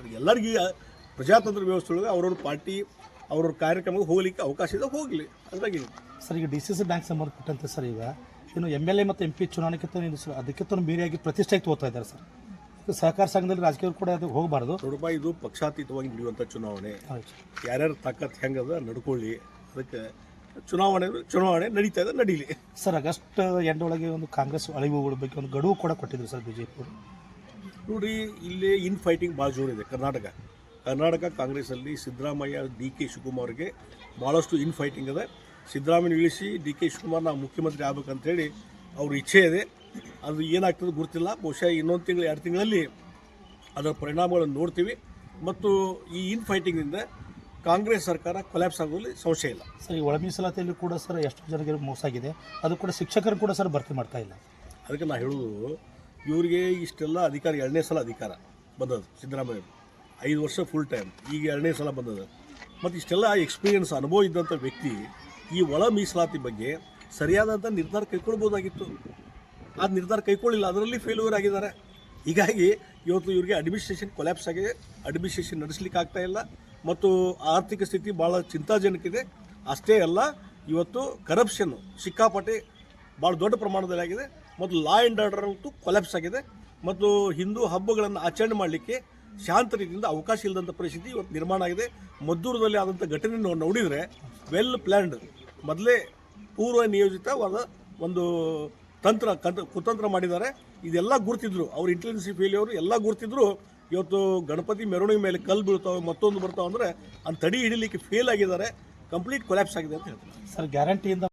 ಯಾರು ಎಲ್ಲರಿಗೂ ಪ್ರಜಾತಂತ್ರ ವ್ಯವಸ್ಥೆ ಒಳಗೆ ಅವ್ರವ್ರ ಪಾರ್ಟಿ ಅವ್ರವ್ರ ಕಾರ್ಯಕ್ರಮಕ್ಕೆ ಹೋಗ್ಲಿಕ್ಕೆ ಅವಕಾಶ ಇದೆ ಹೋಗಲಿ. ಅದ್ರಾಗಿ ಸರ್ ಈಗ ಡಿ ಸಿ ಸಿ ಬ್ಯಾಂಕ್ ಸಂಬಂಧಪಟ್ಟಂತೆ ಸರ್ ಈಗ ಇನ್ನು ಎಂ ಎಲ್ ಎ ಮತ್ತು ಎಂ ಪಿ ಚುನಾವಣೆಗಿಂತ ಅದಕ್ಕಿಂತ ಮೀರಿಯಾಗಿ ಪ್ರತಿಷ್ಠೆಗೆ ತೋರ್ತಾ ಇದ್ದಾರೆ ಸರ್. ಸಹಕಾರ ಸಂಘದಲ್ಲಿ ರಾಜಕೀಯ ಕೂಡ ಅದು ಹೋಗಬಾರ್ದು. ನೋಡಪ್ಪ ಇದು ಪಕ್ಷಾತೀತವಾಗಿ ನಡೆಯುವಂಥ ಚುನಾವಣೆ. ಯಾರ್ಯಾರು ತಾಕತ್ ಹೆಂಗದ ನಡ್ಕೊಳ್ಳಿ. ಅದಕ್ಕೆ ಚುನಾವಣೆ ಚುನಾವಣೆ ನಡೀತಾ ಇದೆ ನಡೀಲಿ. ಸರ್ ಆಗಸ್ಟ್ ಎಂಡ್ ಒಳಗೆ ಒಂದು ಕಾಂಗ್ರೆಸ್ ಅಳಿವುಗಳ ಬಗ್ಗೆ ಒಂದು ಗಡುವು ಕೂಡ ಕೊಟ್ಟಿದ್ರು ಸರ್ ಬಿಜೆಪಿ ನೋಡ್ರಿ ಇಲ್ಲಿ ಇನ್ ಫೈಟಿಂಗ್ ಭಾಳ ಜೋರಿದೆ ಕರ್ನಾಟಕ. ಕರ್ನಾಟಕ ಕಾಂಗ್ರೆಸ್ಸಲ್ಲಿ ಸಿದ್ದರಾಮಯ್ಯ ಡಿ ಕೆ ಶಿವಕುಮಾರ್ಗೆ ಭಾಳಷ್ಟು ಇನ್ ಫೈಟಿಂಗ್ ಇದೆ. ಸಿದ್ದರಾಮಯ್ಯ ಇಳಿಸಿ ಡಿ ಕೆ ಶಿವಕುಮಾರ್ ನಾವು ಮುಖ್ಯಮಂತ್ರಿ ಆಗ್ಬೇಕಂತೇಳಿ ಅವ್ರ ಇಚ್ಛೆ ಇದೆ. ಅದು ಏನಾಗ್ತದೆ ಗೊತ್ತಿಲ್ಲ. ಬಹುಶಃ ಇನ್ನೊಂದು ತಿಂಗಳು ಎರಡು ತಿಂಗಳಲ್ಲಿ ಅದರ ಪರಿಣಾಮಗಳನ್ನು ನೋಡ್ತೀವಿ. ಮತ್ತು ಈ ಇನ್ ಫೈಟಿಂಗಿಂದ ಕಾಂಗ್ರೆಸ್ ಸರ್ಕಾರ ಕೊಲ್ಯಾಪ್ಸ್ ಆಗೋಲ್ಲಿ ಸಂಶಯ ಇಲ್ಲ. ಸರ್ ಈ ಒಳ ಮೀಸಲಾತಿಯಲ್ಲಿ ಕೂಡ ಸರ್ ಎಷ್ಟು ಜನರಿಗೆ ಮೋಸ ಆಗಿದೆ. ಅದು ಕೂಡ ಶಿಕ್ಷಕರು ಕೂಡ ಸರ್ ಭರ್ತಿ ಮಾಡ್ತಾ ಇಲ್ಲ. ಅದಕ್ಕೆ ನಾನು ಹೇಳೋದು ಇವರಿಗೆ ಇಷ್ಟೆಲ್ಲ ಅಧಿಕಾರ, ಎರಡನೇ ಸಲ ಅಧಿಕಾರ ಬಂದದ್ದು ಸಿದ್ದರಾಮಯ್ಯ ಐದು ವರ್ಷ ಫುಲ್ ಟೈಮ್ ಈಗ ಎರಡನೇ ಸಲ ಬಂದದ ಮತ್ತು ಇಷ್ಟೆಲ್ಲ ಎಕ್ಸ್ಪೀರಿಯನ್ಸ್ ಅನುಭವ ಇದ್ದಂಥ ವ್ಯಕ್ತಿ ಈ ಒಳ ಮೀಸಲಾತಿ ಬಗ್ಗೆ ಸರಿಯಾದಂಥ ನಿರ್ಧಾರ ಕೈಗೊಳ್ಬೋದಾಗಿತ್ತು ಆ ನಿರ್ಧಾರ ಕೈಗೊಳ್ಳಿಲ್ಲ ಅದರಲ್ಲಿ ಫೇಲ್ಯೂರ್ ಆಗಿದ್ದಾರೆ. ಹೀಗಾಗಿ ಇವತ್ತು ಇವರಿಗೆ ಅಡ್ಮಿನಿಸ್ಟ್ರೇಷನ್ ಕೊಲ್ಯಾಪ್ಸ್ ಆಗಿದೆ. ಅಡ್ಮಿನಿಸ್ಟ್ರೇಷನ್ ನಡೆಸಲಿಕ್ಕೆ ಆಗ್ತಾ ಇಲ್ಲ. ಮತ್ತು ಆರ್ಥಿಕ ಸ್ಥಿತಿ ಭಾಳ ಚಿಂತಾಜನಕ ಇದೆ ಅಷ್ಟೇ ಅಲ್ಲ, ಇವತ್ತು ಕರಪ್ಷನ್ ಸಿಕ್ಕಾಪಟ್ಟೆ ಭಾಳ ದೊಡ್ಡ ಪ್ರಮಾಣದಲ್ಲಿ ಆಗಿದೆ. ಮತ್ತು ಲಾ ಆ್ಯಂಡ್ ಆರ್ಡರ್ ಅಂತೂ ಕೊಲ್ಯಾಪ್ಸ್ ಆಗಿದೆ. ಮತ್ತು ಹಿಂದೂ ಹಬ್ಬಗಳನ್ನು ಆಚರಣೆ ಮಾಡಲಿಕ್ಕೆ ಶಾಂತ ರೀತಿಯಿಂದ ಅವಕಾಶ ಇಲ್ಲದಂಥ ಪರಿಸ್ಥಿತಿ ಇವತ್ತು ನಿರ್ಮಾಣ ಆಗಿದೆ. ಮದ್ದೂರದಲ್ಲಿ ಆದಂಥ ಘಟನೆ ನೋಡಿದರೆ ವೆಲ್ ಪ್ಲ್ಯಾನ್ಡ್ ಮೊದಲೇ ಪೂರ್ವ ನಿಯೋಜಿತವಾದ ಒಂದು ತಂತ್ರ ಕಂತ ಕುತಂತ್ರ ಮಾಡಿದ್ದಾರೆ. ಇದೆಲ್ಲ ಗುರ್ತಿದ್ರು. ಅವ್ರ ಇಂಟೆಲಿಜೆನ್ಸಿ ಫೇಲಿಯವರು ಎಲ್ಲ ಗುರ್ತಿದ್ರು. ಇವತ್ತು ಗಣಪತಿ ಮೆರವಣಿಗೆ ಮೇಲೆ ಕಲ್ಲು ಬೀಳ್ತಾವೆ, ಮತ್ತೊಂದು ಬರ್ತಾವೆ ಅಂದರೆ ಅದು ತಡಿ ಹಿಡಿಲಿಕ್ಕೆ ಫೇಲ್ ಆಗಿದ್ದಾರೆ. ಕಂಪ್ಲೀಟ್ ಕೊಲ್ಯಾಪ್ಸ್ ಆಗಿದೆ ಅಂತ ಹೇಳ್ತಾರೆ. ಸರ್ ಗ್ಯಾರಂಟಿಯಿಂದ